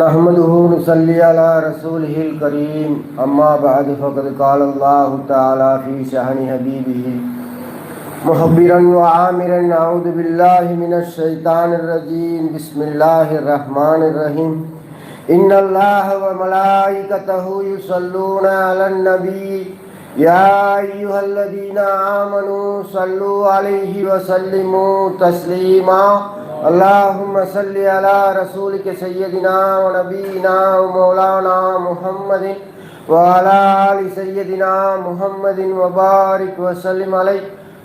نحمده نصلي على رسوله الكريم. أما بعد فقد قال الله تعالى في شأن حبيبه. مخبرا وعامرا أعوذ بالله من الشيطان الرجيم. بسم الله الرحمن الرحيم. إن الله وملائكته يصلون على النبي. يا أيها الذين آمنوا صلوا عليه وسلموا تسليما. اللهم صل على رسولك سيدنا ونبينا ومولانا محمد وعلى آل سيدنا محمد وبارك وسلم عليه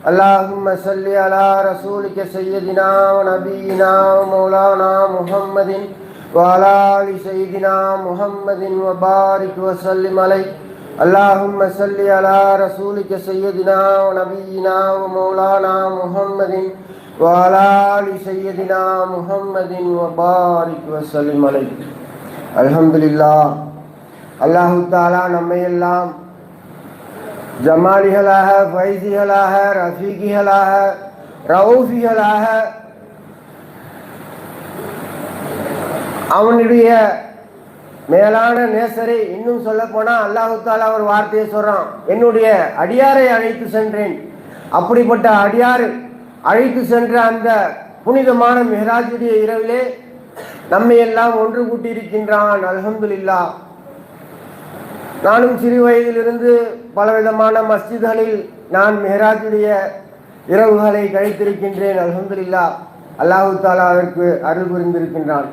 اللهم صل على رسولك سيدنا ونبينا ومولانا محمد وعلى آل سيدنا محمد وبارك وسلم عليه اللهم صل على رسولك سيدنا ونبينا ومولانا محمد وعلى آل سيدنا محمد وبارك وسلم عليه الحمد لله அல்லாஹு தாலா நம்மை எல்லாம் ஜமாலிகளாக ஃபைசிகளாக ரஃபீகிகளாக ரவுஃபிகளாக அவனுடைய மேலான நேசரை இன்னும் சொல்ல போனா அல்லாஹு தாலா ஒரு வார்த்தையை சொல்றான் என்னுடைய அடியாரை அழைத்து சென்றேன் அப்படிப்பட்ட அடியார் அழைத்து சென்ற அந்த புனிதமான மெஹராஜுடைய இரவிலே நம்மை எல்லாம் ஒன்று கூட்டியிருக்கின்றான். அல்ஹம்துலில்லா. நானும் சிறு வயதிலிருந்து பலவிதமான மஸ்ஜித்களில் நான் மெஹராஜுடைய இரவுகளை கழித்திருக்கின்றேன். அல்ஹம்துலில்லா. அல்லாஹு தாலா அதற்கு அருள் புரிந்திருக்கின்றான்.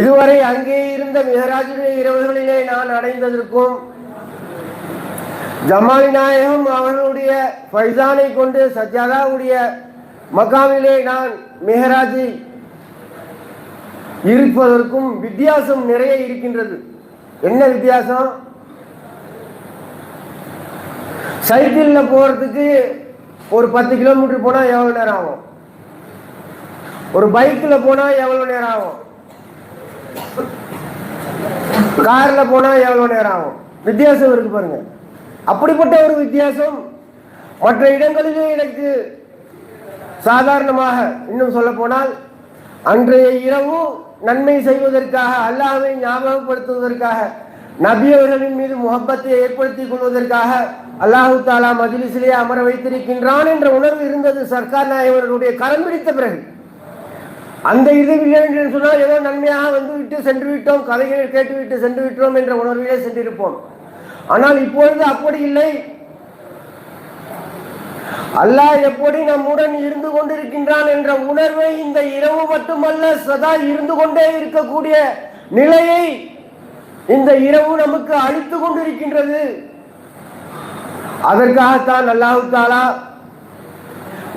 இதுவரை அங்கே இருந்த மெஹராஜுடைய இரவுகளிலே நான் அடைந்ததற்கும் ஜமால் நாயகம் அவர்களுடைய ஃபைசானை கொண்டு சத்யாதாவுடைய மகாமிலே நான் மெஹராஜி இருப்பதற்கும் வித்தியாசம் நிறைய இருக்கின்றது. என்ன வித்தியாசம்? சைக்கிளில் போகிறதுக்கு ஒரு பத்து கிலோமீட்டர் போனால் எவ்வளோ நேரம் ஆகும்? ஒரு பைக்கில் போனால் எவ்வளோ நேரம் ஆகும்? காரில் போனால் எவ்வளோ நேரம் ஆகும்? வித்தியாசம் இருக்கு பாருங்க. அப்படிப்பட்ட ஒரு வித்தியாசம் மற்ற இடங்களிலே எனக்கு சாதாரணமாக இன்னும் சொல்ல போனால் அன்றைய இரவு நன்மை செய்வதற்காக அல்லாஹை ஞாபகப்படுத்துவதற்காக நபி அவர்களின் மீது முகப்பத்தை ஏற்படுத்திக் கொள்வதற்காக அல்லாஹு தாலா மஜிலிசிலே அமர வைத்திருக்கின்றான் என்ற உணர்வு இருந்தது சர்க்கார் நாயகனுடைய கரம் பிடித்த பிறகு. அந்த இது இல்லை என்று சொன்னால் ஏதோ நன்மையாக வந்து விட்டு சென்று விட்டோம் கதைகளை கேட்டுவிட்டு சென்று விட்டோம் என்ற உணர்விலே சென்றிருப்போம். ஆனால் இப்பொழுது அப்படி இல்லை. அல்லாஹ் எப்படி நம்முடன் இருந்து கொண்டிருக்கின்றான் என்ற உணர்வை இந்த இரவு மட்டுமல்ல சதா இருந்து கொண்டே இருக்கக்கூடிய நிலையை இந்த இரவு நமக்கு அழித்து கொண்டிருக்கின்றது. அதற்காகத்தான் அல்லாஹு தாலா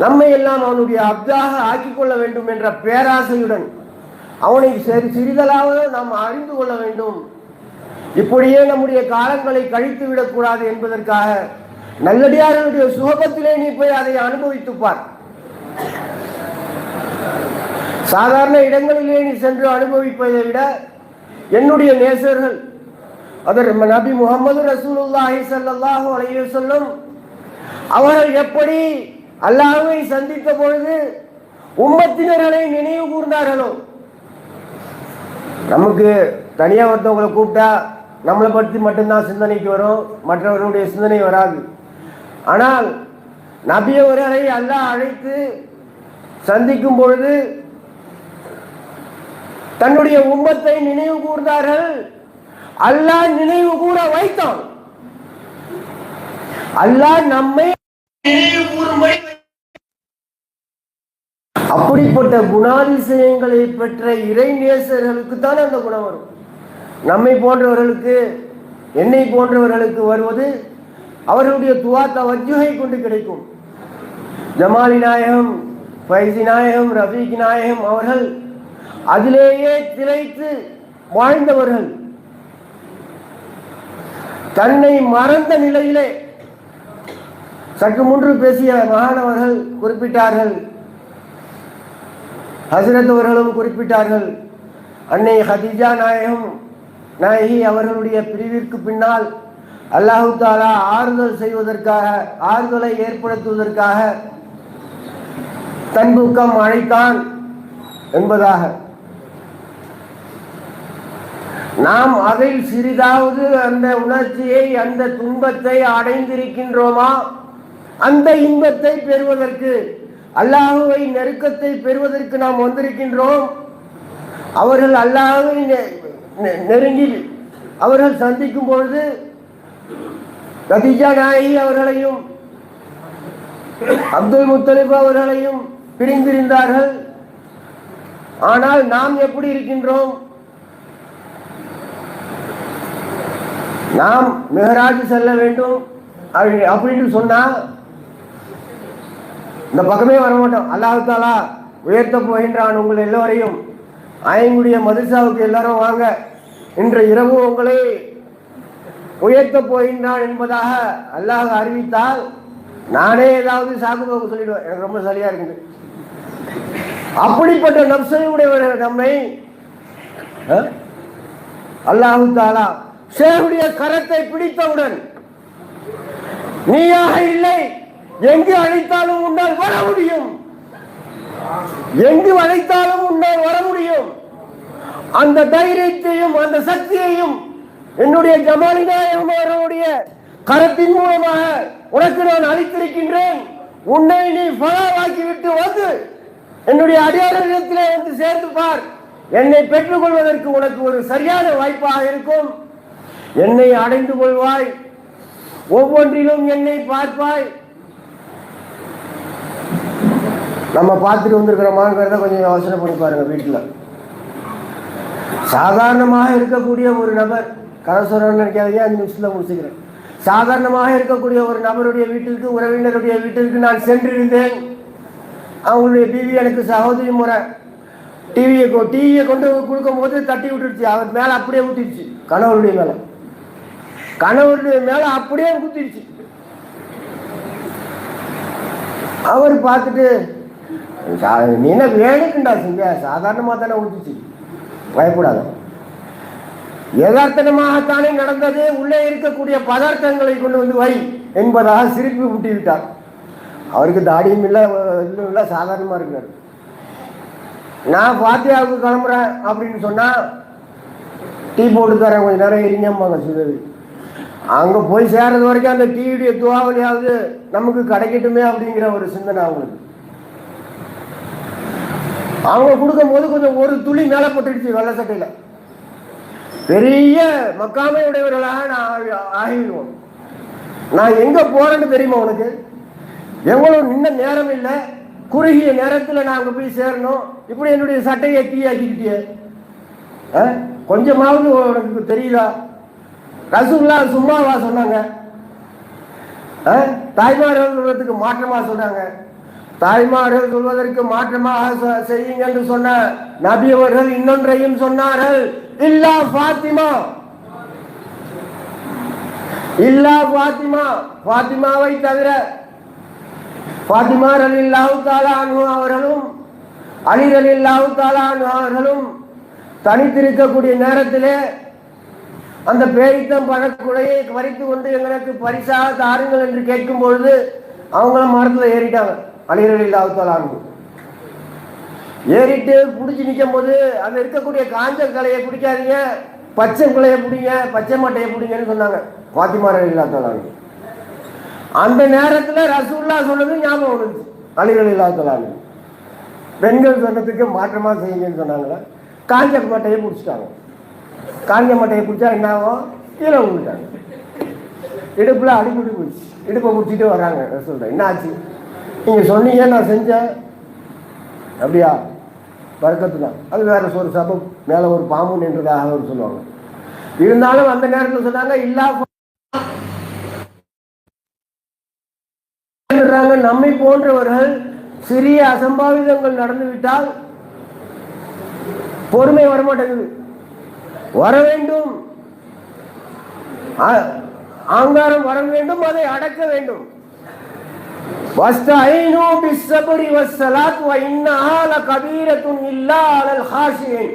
நம்மை எல்லாம் அவனுடைய அப்தாக ஆக்கிக் கொள்ள வேண்டும் என்ற பேராசையுடன் அவனை சரி சிறிதலாவது நாம் அறிந்து கொள்ள வேண்டும். இப்படியே நம்முடைய காலங்களை கழித்து விடக்கூடாது என்பதற்காக நல்லடியாரனுடைய சுகபத்திலே நீ போய் அதை அனுபவித்துப்பார். சாதாரண இடங்களிலே நீ சென்று அனுபவிப்பதை விட என்னுடைய நேசர்கள் அதர் நபி முகமது ரசூலுல்லாஹி ஸல்லல்லாஹு அலைய சொல்லும் அவர்கள் எப்படி அல்லாஹ்வை சந்தித்த பொழுது உம்மத்தினர்களை நினைவு கூர்ந்தார்களோ? நமக்கு தனியா ஒருத்தவங்களை கூப்பிட்டா நம்மளை பற்றி மட்டும்தான் சிந்தனைக்கு வரும் மற்றவர்களுடைய சிந்தனை வராது. ஆனால் நபியவர்களை அல்லாஹ் அழைத்து சந்திக்கும் பொழுது தன்னுடைய உம்மத்தை நினைவு கூர்ந்தார்கள். அல்லாஹ் நினைவு கூற வைத்தான். அல்லாஹ் நம்மை நினைவு கூறும்படி அப்படிப்பட்ட குணாதிசயங்களை பெற்ற இறை நேசர்களுக்கு தான் அந்த குணம் வரும். நம்மை போன்றவர்களுக்கு என்னை போன்றவர்களுக்கு வருவது அவர்களுடைய துவாத்த தவஜுகை கொண்டு கிடைக்கும். ஜமாலி நாயகம் ஃபைசி நாயகம் ரஃபீக் நாயகம் அவர்கள் அதிலேயே திளைத்து வாழ்ந்தவர்கள். தன்னை மறந்த நிலையிலே சற்று முன்று பேசிய மகானவர்கள் குறிப்பிட்டார்கள். ஹசரத் அவர்களும் குறிப்பிட்டார்கள். அன்னை ஹதிஜா நாயகம் நாயகி அவர்களுடைய பிரிவிற்கு பின்னால் அல்லாஹு தாலா ஆறுதல் செய்வதற்காக ஆறுதலை ஏற்படுத்துவதற்காக தன்புக்கம் அழைத்தான் என்பதாக. நாம் அதில் சிறிதாவது அந்த உணர்ச்சியை அந்த துன்பத்தை அடைந்திருக்கின்றோமா? அந்த இன்பத்தை பெறுவதற்கு அல்லாஹுவை நெருக்கத்தை பெறுவதற்கு நாம் வந்திருக்கின்றோம். அவர்கள் அல்லாஹுவை நெருங்கி அவர்கள் சந்திக்கும் பொழுது கதிஜா நாயகி அவர்களையும் அப்துல் முத்தலிப் அவர்களையும் பிரிந்திருந்தார்கள். ஆனால் நாம் எப்படி இருக்கின்றோம்? நாம் மெஹராஜ் செல்ல வேண்டும். அப்படி- அப்படின்னு சொன்னா இந்த பக்கமே வர மாட்டோம் அல்லாஹ் உயர்த்த போகின்றான் உங்கள் எல்லோரையும். ஆயங்குடிய மதுசாவுக்கு எல்லாரும் வாங்க. இன்று இரவு உங்களை உயர்த்த போகின்றான் என்பதாக அல்லாஹ் அறிவித்தால் நானே ஏதாவது சாகுபோக்கு சொல்லிடுவேன். எனக்கு ரொம்ப சரியா இருக்குது. அப்படிப்பட்ட நப்சையுடையவர்கள் நம்மை அல்லாஹு தாலா சேருடைய கரத்தை பிடித்தவுடன் நீயாக இல்லை எங்கு அழைத்தாலும் உன்னால் வர முடியும். எங்கு அழைத்தாலும் உன்னை வர முடியும். அந்த தைரியத்தையும் அந்த சக்தியையும் என்னுடைய ஜமாலிநாயகம் கரத்தின் மூலமாக உனக்கு நான் அளித்திருக்கின்றேன். உன்னை நீ பலாவாக்கி விட்டு வந்து என்னுடைய அடியாரத்திலே வந்து சேர்ந்து பார். என்னை பெற்றுக்கொள்வதற்கு உனக்கு ஒரு சரியான வாய்ப்பாக இருக்கும். என்னை அடைந்து கொள்வாய். ஒவ்வொன்றிலும் என்னை பார்ப்பாய். நம்ம பார்த்துட்டு வந்திருக்கிறோமாங்கிறத கொஞ்சம் யோசனை பண்ணி பாருங்க வீட்டில். சாதாரணமாக இருக்கக்கூடிய ஒரு நபர் கதை சொல்றேன்னு அஞ்சு நிமிஷத்தில் முடிச்சுக்கிறேன். சாதாரணமாக இருக்கக்கூடிய ஒரு நபருடைய வீட்டிற்கு உறவினருடைய வீட்டிற்கு நான் சென்றிருந்தேன். அவங்களுடைய டிவி எனக்கு சகோதரி முறை டிவியை டிவியை கொண்டு கொடுக்கும் போது தட்டி விட்டுருச்சு. அவர் மேலே அப்படியே ஊற்றிடுச்சு கணவருடைய மேலே. கணவருடைய மேலே அப்படியே ஊற்றிடுச்சு அவர் பார்த்துட்டு நீன நீ என்ன வேணுக்குண்டா செஞ்ச சாதாரணமாக தானே ஊத்துச்சு பயப்படாத யதார்த்தமாகத்தானே நடந்தது உள்ளே இருக்கக்கூடிய பதார்த்தங்களை கொண்டு வந்து வரி என்பதாக சிரிப்பு ஊட்டி விட்டார் அவருக்கு தாடியும் இல்லை இன்னும் இல்லை சாதாரணமாக இருக்கிறார் நான் பாத்தியாவுக்கு கிளம்புறேன் அப்படின்னு சொன்னால் டீ போட்டு தரேன் கொஞ்ச நேரம் எரிஞ்சம்பாங்க சுதவி அங்கே போய் சேர்றது வரைக்கும் அந்த டீயுடைய துவாவலியாவது நமக்கு கிடைக்கட்டுமே அப்படிங்கிற ஒரு சிந்தனை அவங்களுக்கு அவங்க கொடுக்கும் போது கொஞ்சம் ஒரு துளி மேலே போட்டுடுச்சு வெள்ளை சட்டையில். பெரிய மக்காமை உடையவர்களாக நான் ஆகி- ஆகிடுவோம். நான் எங்க போறேன்னு தெரியுமா உனக்கு? எவ்வளவு நின்ன நேரம் இல்லை. குறுகிய நேரத்தில் நான் அங்கே போய் சேரணும். இப்படி என்னுடைய சட்டையை தீயாக்கிக்கிட்டியே. ஆ? கொஞ்சமாவது உனக்கு தெரியுதா? ரசூல்லா சும்மாவா சொன்னாங்க. ஆ? தாய்மார்கள் மாற்றமா சொன்னாங்க. தாய்மார்கள் சொல்வதற்கு மாற்றமாக செய்யுங்க என்று சொன்ன நபி அவர்கள் இன்னொன்றையும் சொன்னார்கள். இல்லா ஃபாத்திமா. இல்லா ஃபாத்திமா. பாத்திமாவை தவிர பாத்திமா அலி தாலா அன்ஹு அவர்களும் அலி ரலில்லாஹு தாலா அன்ஹு அவர்களும் தனித்திருக்கக்கூடிய நேரத்திலே அந்த பேரித்தம் பழக்குடையை வரித்து கொண்டு எங்களுக்கு பரிசாக தாருங்கள் என்று கேட்கும் பொழுது அவங்களும் மரத்தில் ஏறிட்டாங்க. அலி ஏறிட்டு பிடிச்சி நிற்கும் போது அங்கே இருக்கக்கூடிய காஞ்ச கலையை பிடிக்காதீங்க பச்சை குலையை பிடிங்க பச்சை மட்டையை பிடிங்கன்னு சொன்னாங்க. பாத்திமா இல்லாத்தலாங்க அந்த நேரத்தில் ரசூல்லா சொன்னது ஞாபகம் வந்துச்சு அலிகள் பெண்கள் சொன்னதுக்கு மாற்றமா செய்யுங்கன்னு சொன்னாங்களே? காஞ்ச மட்டையை பிடிச்சிட்டாங்க. காஞ்ச மட்டையை பிடிச்சா என்ன ஆகும்? கீழே விழுந்துட்டாங்க. இடுப்பில் அடிபட்டு போயிடுச்சு. இடுப்பை பிடிச்சிட்டு வராங்க ரசூல்லா என்ன ஆச்சு? நீங்கள் சொன்னீங்க நான் செஞ்சேன். அப்படியா? வழக்கத்து தான் அது வேற ஒரு சபம் மேலே ஒரு பாம்பு நின்றதாக அவர் சொல்லுவாங்க. இருந்தாலும் அந்த நேரத்தில் சொன்னாங்க இல்லா நம்மை போன்றவர்கள் சிறிய அசம்பாவிதங்கள் நடந்துவிட்டால் பொறுமை வரமாட்டேங்குது. வர வேண்டும். ஆங்காரம் வர வேண்டும் அதை அடக்க வேண்டும். واستعينوا بالصبر والصلاة وإنها لكبيرة إلا على الخاشعين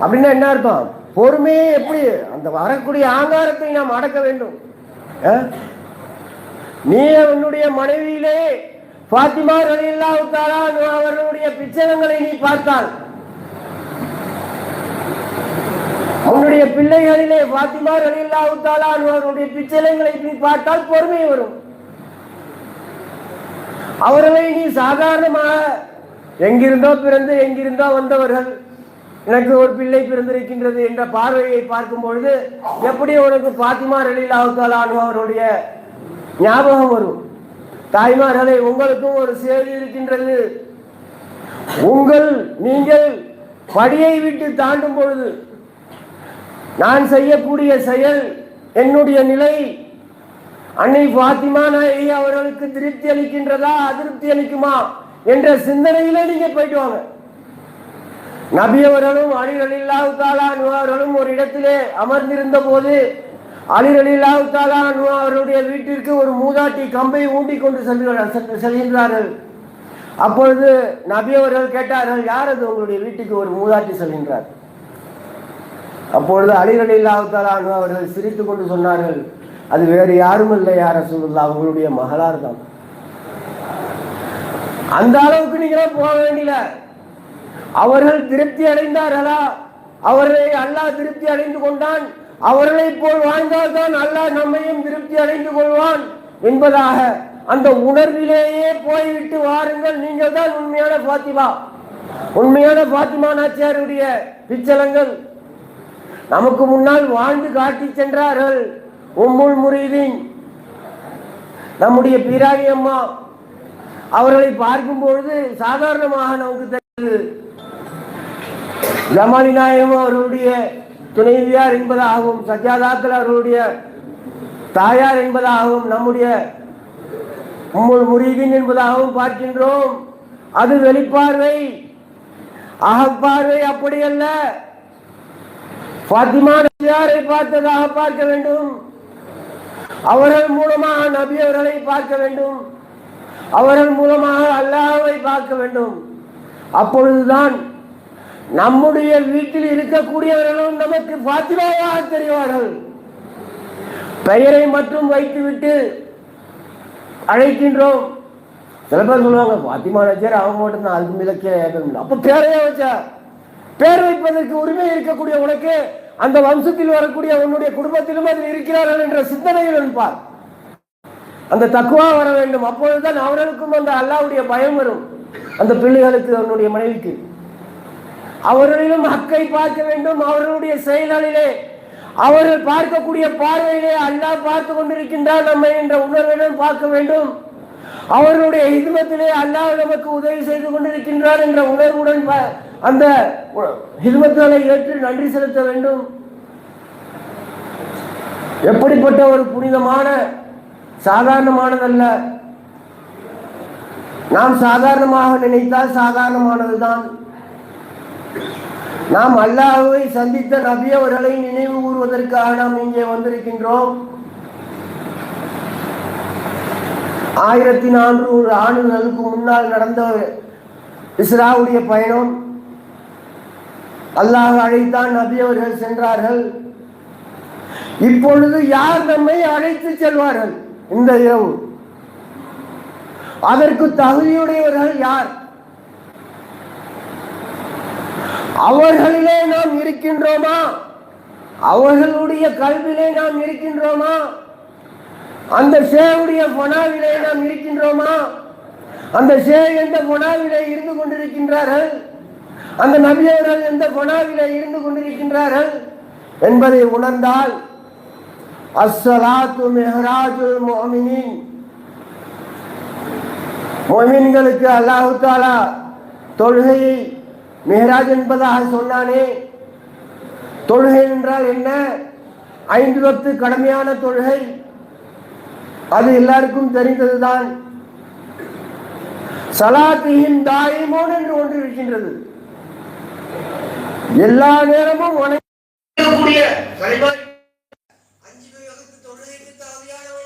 அப்படின்னா என்ன அர்த்தம் பொறுமையே எப்படி அந்த வரக்கூடிய ஆங்காரத்தை நாம் அடக்க வேண்டும் அஹ்? நீ உன்னுடைய மனைவியிலே பாத்திமா ரலியல்லாஹு தஆலா அன்ஹா அவர்களுடைய பிச்சனங்களை நீ பார்த்தால் உன்னுடைய பிள்ளைகளிலே பாத்திமா ரலில்லாவுத்தாலா அவருடைய பிச்சைகளை நீ பார்த்தால் பொறுமை வரும் அவர்களை நீ சாதாரணமாக எங்கிருந்தோ பிறந்து எங்கிருந்தோ வந்தவர்கள் எனக்கு ஒரு பிள்ளை பிறந்திருக்கின்றது என்ற பார்வையை பார்க்கும் பொழுது எப்படி உனக்கு பாத்திமா ரலில்லாவுத்தாலானு அவருடைய ஞாபகம் வரும்? தாய்மார்களை உங்களுக்கும் ஒரு செய்தி இருக்கின்றது. உங்கள் நீங்கள் படியை விட்டு தாண்டும் பொழுது நான் செய்யக்கூடிய செயல் என்னுடைய நிலை அன்னை பாத்திமா நாயகி அவர்களுக்கு திருப்தி அளிக்கின்றதா அதிருப்தி அளிக்குமா என்ற சிந்தனையில நீங்க போயிட்டு வாங்க. நபி அவர்களும் அலிரலில்லாஹு தாலா அவர்களும் ஒரு இடத்திலே அமர்ந்திருந்த போது அலிரலில்லாஹு தாலா அவருடைய வீட்டிற்கு ஒரு மூதாட்டி கம்பை ஊண்டி கொண்டு செல்கிறார் செல்கின்றார்கள். அப்பொழுது நபி அவர்கள் கேட்டார்கள் யார் அது? உங்களுடைய வீட்டுக்கு ஒரு மூதாட்டி செல்கின்றார். அப்பொழுது அலிரலில்லாஹு அவர்கள் சிரித்து கொண்டு சொன்னார்கள் அது வேறு யாரும் இல்லை யார சொல்லுல்லா அவங்களுடைய மகளார் தான். அந்த அளவுக்கு நீங்களே போக வேண்டிய அவர்கள் திருப்தி அடைந்தார்களா? அவர்களை அல்லாஹ் திருப்தி அடைந்து கொண்டான். அவர்களை போல் வாழ்ந்தால்தான் அல்லாஹ் நம்மையும் திருப்தி அடைந்து கொள்வான் என்பதாக அந்த உணர்விலேயே போய்விட்டு வாருங்கள். நீங்கள் தான் உண்மையான பாத்திமா உண்மையான பாத்திமா நாச்சியாருடைய பிச்சலங்கள். நமக்கு முன்னால் வாழ்ந்து காட்டி சென்றார்கள். உம்முள் முறிதீன் நம்முடைய பிராணி அம்மா அவர்களை பார்க்கும் பொழுது சாதாரணமாக நமக்கு தெரியுது ஜமாலி நாயகம் அவர்களுடைய துணைவியார் என்பதாகவும் சஜாதாக்கள் அவர்களுடைய தாயார் என்பதாகவும் நம்முடைய உம்முள் முரீதின் என்பதாகவும் பார்க்கின்றோம். அது வெளிப்பார்வை. அகப்பார்வை அப்படி அல்ல பாத்திமா நபியாரை பார்த்ததாக பார்க்க வேண்டும். அவர்கள் மூலமாக நபி அவர்களை பார்க்க வேண்டும். அவர்கள் மூலமாக அல்லாவை பார்க்க வேண்டும். அப்பொழுதுதான் நம்முடைய வீட்டில் இருக்கக்கூடியவர்களும் நமக்கு பாத்திமாவாக தெரிவார்கள். பெயரை மட்டும் வைத்துவிட்டு அழைக்கின்றோம். சில பேர் சொல்லுவாங்க பாத்திமா நச்சர் அவங்க மட்டும் தான் அதுக்கு கீழே ஏற்கனவே அப்ப பேரையே வச்சா பேர் வைப்பதற்கு உரிமை இருக்கக்கூடிய உனக்கு அந்த வம்சத்தில் வரக்கூடிய உன்னுடைய குடும்பத்திலும் அதில் இருக்கிறார்கள் என்ற சிந்தனையில் இருப்பார். அந்த தக்குவா வர வேண்டும். அப்பொழுதுதான் அவர்களுக்கும் அந்த அல்லாவுடைய பயம் வரும். அந்த பிள்ளைகளுக்கு அவனுடைய மனைவிக்கு. அவர்களிலும் அக்கை பார்க்க வேண்டும். அவர்களுடைய செயல்களிலே அவர்கள் பார்க்கக்கூடிய பார்வையிலே அல்லாஹ் பார்த்து கொண்டிருக்கின்றார் நம்மை என்ற உணர்வுடன் பார்க்க வேண்டும். அவர்களுடைய ஹிதமத்திலே அல்லாஹ் நமக்கு உதவி செய்து கொண்டிருக்கின்றார் என்ற உணர்வுடன் அந்த ஹிதமத்துகளை ஏற்று நன்றி செலுத்த வேண்டும். எப்படிப்பட்ட ஒரு புனிதமான சாதாரணமானதல்ல. நாம் சாதாரணமாக நினைத்தால் சாதாரணமானதுதான். நாம் அல்லாஹுவை சந்தித்த நபி அவர்களை நினைவு கூறுவதற்காக நாம் இங்கே வந்திருக்கின்றோம். ஆயிரத்தி நானூறு ஆண்டுகளுக்கு முன்னால் நடந்த இஸ்ராவுடைய பயணம். அல்லாஹ் அழைத்தான் நபி அவர்கள் சென்றார்கள். இப்பொழுது யார் நம்மை அழைத்து செல்வார்கள்? இந்த இரவு. அதற்கு தகுதியுடையவர்கள் யார்? அவர்களிலே நாம் இருக்கின்றோமா? அவர்களுடைய கல்வியிலே நாம் இருக்கின்றோமா? அந்த சேவுடைய பொனாவிலே நாம் இருக்கின்றோமா? அந்த ஷே எந்த பொனாவிலே இருந்து கொண்டிருக்கின்றார்கள். அந்த நபியவர்கள் எந்த பொனாவிலே இருந்து கொண்டிருக்கின்றார்கள் என்பதை உணர்ந்தால் அஸ்ஸலாத்து மெஹராஜுல் மோமினின் மோமின்களுக்கு அல்லாஹு தாலா தொழுகையை மெஹராஜ் என்பதாக சொன்னானே. தொழுகை என்றால் என்ன? ஐந்து பத்து கடமையான தொழுகை. அது எல்லாருக்கும் தெரிந்ததுதான். சலாத்தியின் தாயமோன் என்று ஒன்று இருக்கின்றது. எல்லா நேரமும் வணங்கக்கூடிய வழிபாடு அஞ்சு வகுப்பு தொழுகைக்கு தகுதியானவன்